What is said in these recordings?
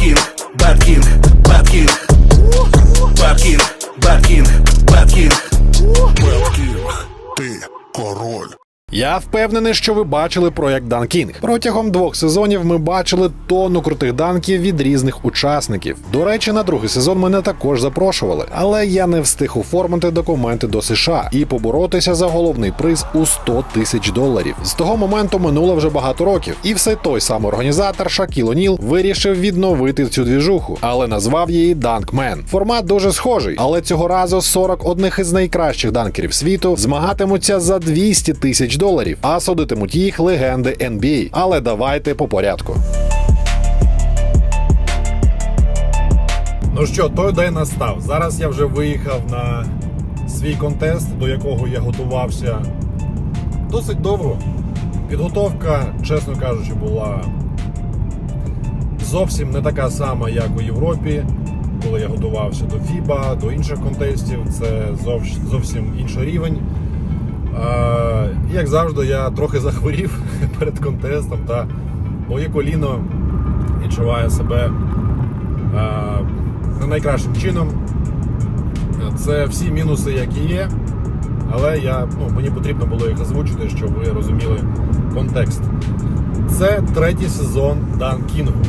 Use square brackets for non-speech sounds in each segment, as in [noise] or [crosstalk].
You. Я впевнений, що ви бачили проект Дан Кінг. Протягом двох сезонів ми бачили тонну крутих данків від різних учасників. До речі, на другий сезон мене також запрошували, але я не встиг оформити документи до США і поборотися за головний приз у 100 тисяч доларів. З того моменту минуло вже багато років, і все той самий організатор Шакіл О'Ніл вирішив відновити цю двіжуху, але назвав її Данкмен. Формат дуже схожий, але цього разу 40 одних із найкращих данкерів світу змагатимуться за 200 тисяч доларів, а судитимуть їх легенди NBA. Але давайте по порядку. Ну що, той день настав. Зараз я вже виїхав на свій контест, до якого я готувався досить довго. Підготовка, чесно кажучи, була зовсім не така сама, як у Європі, коли я готувався до FIBA, до інших контестів. Це зовсім інший рівень. Як завжди, я трохи захворів [laughs] перед контестом, та моє коліно відчуває себе не найкращим чином. Це всі мінуси, які є. Але я, ну, мені потрібно було їх озвучити, щоб ви розуміли контекст. Це третій сезон Дан Кінгу.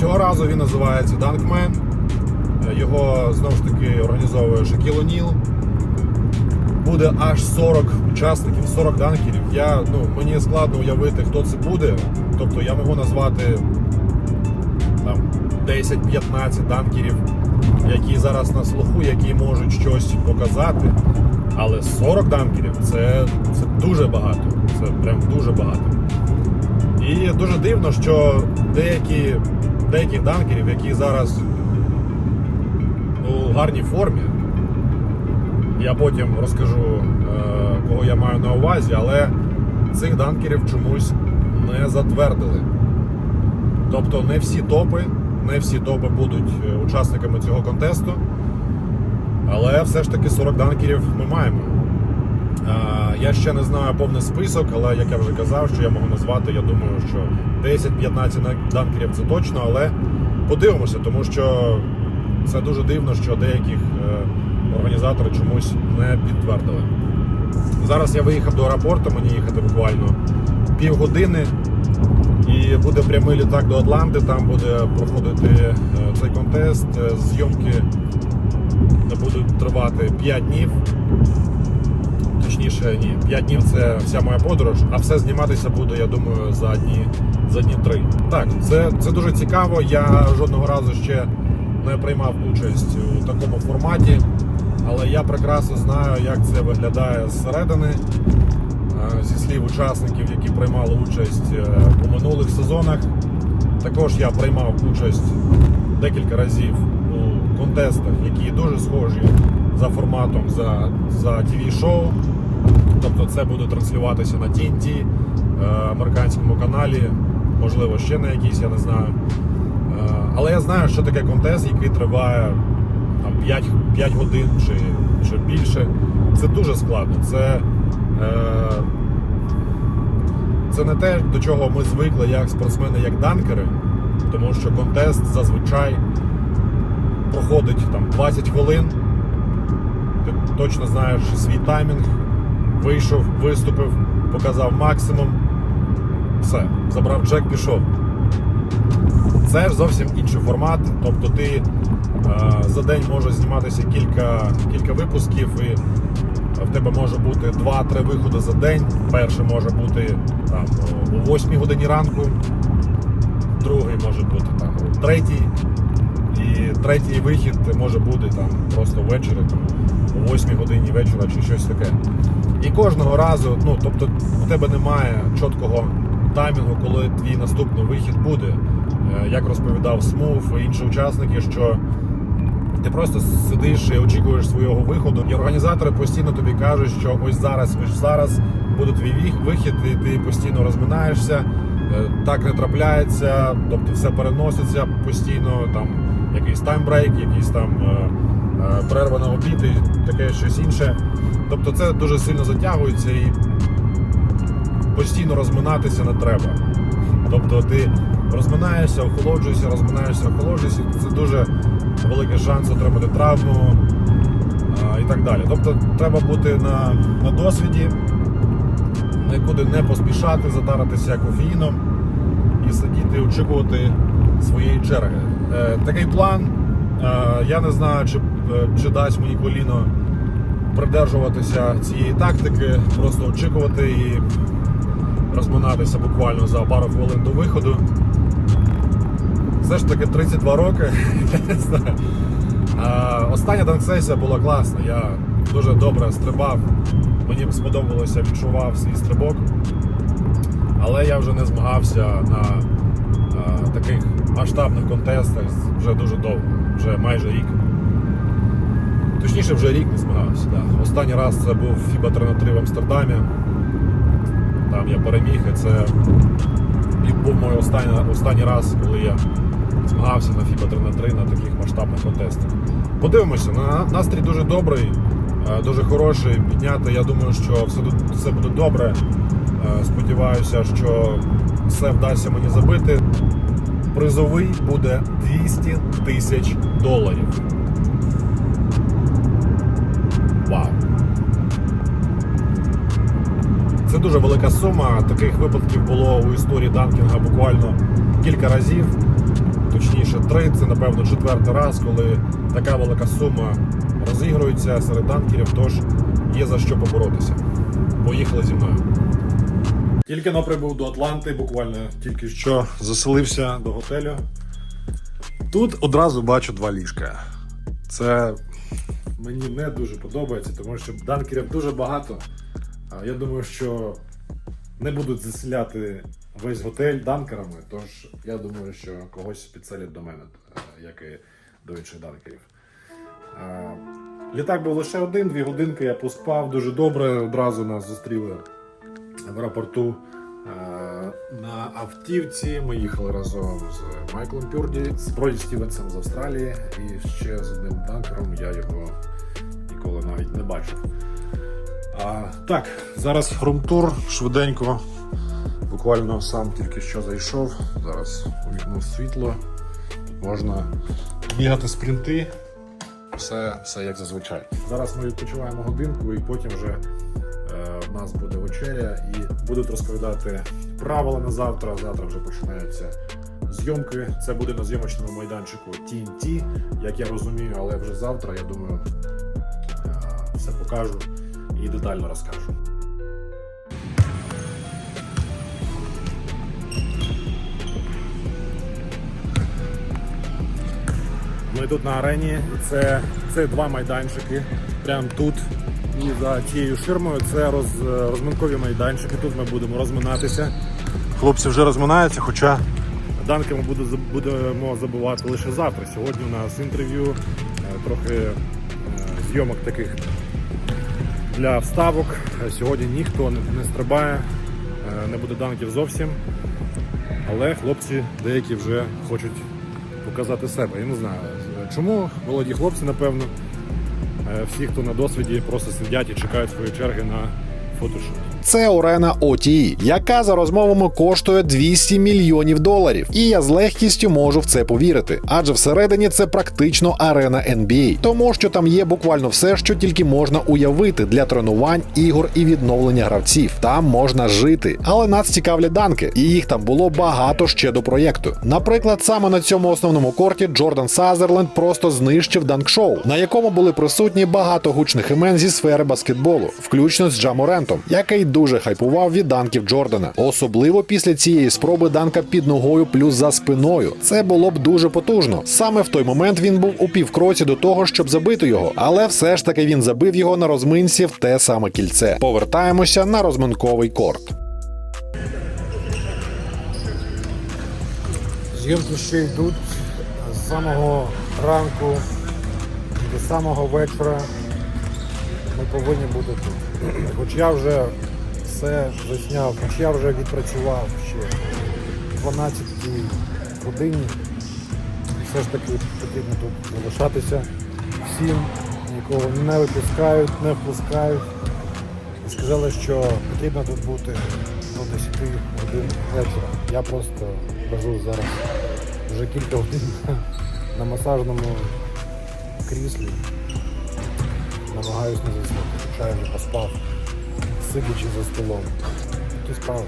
Цього разу він називається Данкмен. Його знову ж таки організовує Шакіл О'Ніл. Буде аж 40 учасників, 40 данкерів. Я, ну, мені складно уявити, хто це буде. Тобто я можу назвати там 10-15 данкерів, які зараз на слуху, які можуть щось показати. Але 40 данкерів це, це дуже багато. Це прям дуже багато. І дуже дивно, що деякі, деяких данкерів, які зараз у гарній формі, я потім розкажу, е, кого я маю на увазі, але цих данкерів чомусь не затвердили. Тобто не всі топи, не всі топи будуть е, учасниками цього контесту. Але все ж таки 40 данкерів ми маємо. Е, Я ще не знаю повний список, але як я вже казав, що я можу назвати, я думаю, що 10-15 данкерів це точно, але подивимося, тому що це дуже дивно, що деяких організатори чомусь не підтвердили. Зараз я виїхав до аеропорту, мені їхати буквально півгодини. І буде прямий літак до Атланти, там буде проходити е, цей контест. Е, Зйомки будуть тривати 5 днів. Точніше, ні, 5 днів це вся моя подорож, а все зніматися буде, я думаю, за дні, за дні 3. Так, це, це дуже цікаво. Я жодного разу ще не приймав участь у такому форматі, але я прекрасно знаю, як це виглядає зсередини. Е, Зі слів учасників, які приймали участь е, у минулих сезонах. Також я приймав участь декілька разів у контестах, які дуже схожі за форматом за, за TV-шоу. Тобто це буде транслюватися на TNT, е, американському каналі, можливо, ще на якійсь, я не знаю. Але я знаю, що таке контест, який триває там, 5, 5 годин чи, чи більше. Це дуже складно. Це, е, це не те, до чого ми звикли як спортсмени, як данкери, тому що контест зазвичай проходить там 20 хвилин. Ти точно знаєш свій таймінг, вийшов, виступив, показав максимум. Все, забрав джек, пішов. Це ж зовсім інший формат. Тобто ти за день може зніматися кілька, кілька випусків, і в тебе може бути 2-3 виходи за день. Перший може бути там, о 8 годині ранку, другий може бути там, о 3. І третій вихід може бути там просто ввечері, о 8 годині вечора чи щось таке. І кожного разу, ну тобто у тебе немає чіткого таймінгу, коли твій наступний вихід буде. Е, Як розповідав Смув і інші учасники, що ти просто сидиш і очікуєш свого виходу. І організатори постійно тобі кажуть, що ось зараз, ось зараз буде твій вихід, і ти постійно розминаєшся. Е, Так не трапляється, тобто все переноситься постійно, там якийсь таймбрейк, якийсь там е, е, перерва на обід і таке щось інше. Тобто це дуже сильно затягується і постійно розминатися не треба. Тобто ти розминаєшся, охолоджуєшся, розминаєшся, охолоджуєшся. Це дуже великий шанс отримати травму і так далі. Тобто треба бути на, на досвіді, нікуди не поспішати, затаритися кофеїном і сидіти, очікувати своєї черги. Е, такий план. Е, я не знаю, чи, е, чи дасть мені коліно придержуватися цієї тактики, просто очікувати і розминатися буквально за пару хвилин до виходу. Все ж таки 32 роки. [laughs] Остання данк-сесія була класна. Я дуже добре стрибав. Мені сподобалося, відчував свій стрибок. Але я вже не змагався на а, таких масштабних контестах вже дуже довго, вже майже рік. Точніше, вже рік не змагався. Да. Останній раз це був FIBA 3 в Амстердамі. Там я переміг, і це був мій останній, останній раз, коли я змагався на FIBA 3 на 3 на таких масштабних контестах. Подивимося, на настрій дуже добрий, е, дуже хороший. Підняти, я думаю, що все, все буде добре. Е, Сподіваюся, що все вдасться мені забити. Призовий буде 200 тисяч доларів. Вау! Це дуже велика сума. Таких випадків було у історії данкінга буквально кілька разів. Точніше, три. Це, напевно, четвертий раз, коли така велика сума розігрується серед данкерів, тож є за що поборотися. Поїхали зі мною. Тільки но прибув до Атланти, буквально тільки що заселився до готелю. Тут одразу бачу два ліжка. Це мені не дуже подобається, тому що данкерів дуже багато. Я думаю, що не будуть заселяти весь готель данкерами, тож я думаю, що когось підселять до мене, е, як і до інших данкерів. Е, Літак був лише один, дві годинки я поспав дуже добре. Одразу нас зустріли в аеропорту е, на автівці. Ми їхали разом з Майклом Пюрді, з Броді Стівенсом з Австралії і ще з одним данкером. Я його ніколи навіть не бачив. А, так, зараз румтур швиденько. Буквально сам тільки що зайшов. Зараз увікнув світло. Можна бігати спринти. Все, все як зазвичай. Зараз ми відпочиваємо годинку і потім вже е, в нас буде вечеря і будуть розповідати правила на завтра. Завтра вже починаються зйомки. Це буде на зйомочному майданчику TNT, як я розумію, але вже завтра, я думаю, е, все покажу і детально розкажу. Ми тут на арені, це, це два майданчики. Прямо тут. І за цією ширмою це роз, розминкові майданчики. Тут ми будемо розминатися. Хлопці вже розминаються, хоча данки ми будемо забувати лише завтра. Сьогодні у нас інтерв'ю, е, трохи е, зйомок таких для вставок. Сьогодні ніхто не, не стрибає, е, не буде данків зовсім. Але хлопці деякі вже хочуть показати себе. Я не знаю чому. Молоді хлопці, напевно. Е, Всі, хто на досвіді, просто сидять і чекають свої черги на фотошоп. Це арена OTE, яка за розмовами коштує 200 мільйонів доларів. І я з легкістю можу в це повірити. Адже всередині це практично арена NBA, тому що там є буквально все, що тільки можна уявити для тренувань, ігор і відновлення гравців. Там можна жити. Але нас цікавлять данки, і їх там було багато ще до проєкту. Наприклад, саме на цьому основному корті Джордан Сазерленд просто знищив данк-шоу, на якому були присутні багато гучних імен зі сфери баскетболу, включно з Джаморентом, який дуже хайпував від данків Джордана, особливо після цієї спроби данка під ногою плюс за спиною. Це було б дуже потужно. Саме в той момент він був у півкроці до того, щоб забити його, але все ж таки він забив його на розминці в те саме кільце. Повертаємося на розминковий корт. Зйомки ще йдуть з самого ранку до самого вечора. Ми повинні бути тут. Хоч я вже все засняв, я вже відпрацював ще 12 годині. Все ж таки потрібно тут залишатися всім, нікого не випускають, не впускають. Сказали, що потрібно тут бути до 10 годин вечора. Я просто лежу зараз вже кілька годин на масажному кріслі. Намагаюсь не заснути, хоча я вже поспав, сидячи за столом. Ти спав.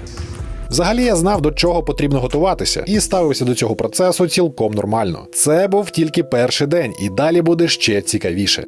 Взагалі я знав, до чого потрібно готуватися, і ставився до цього процесу цілком нормально. Це був тільки перший день, і далі буде ще цікавіше.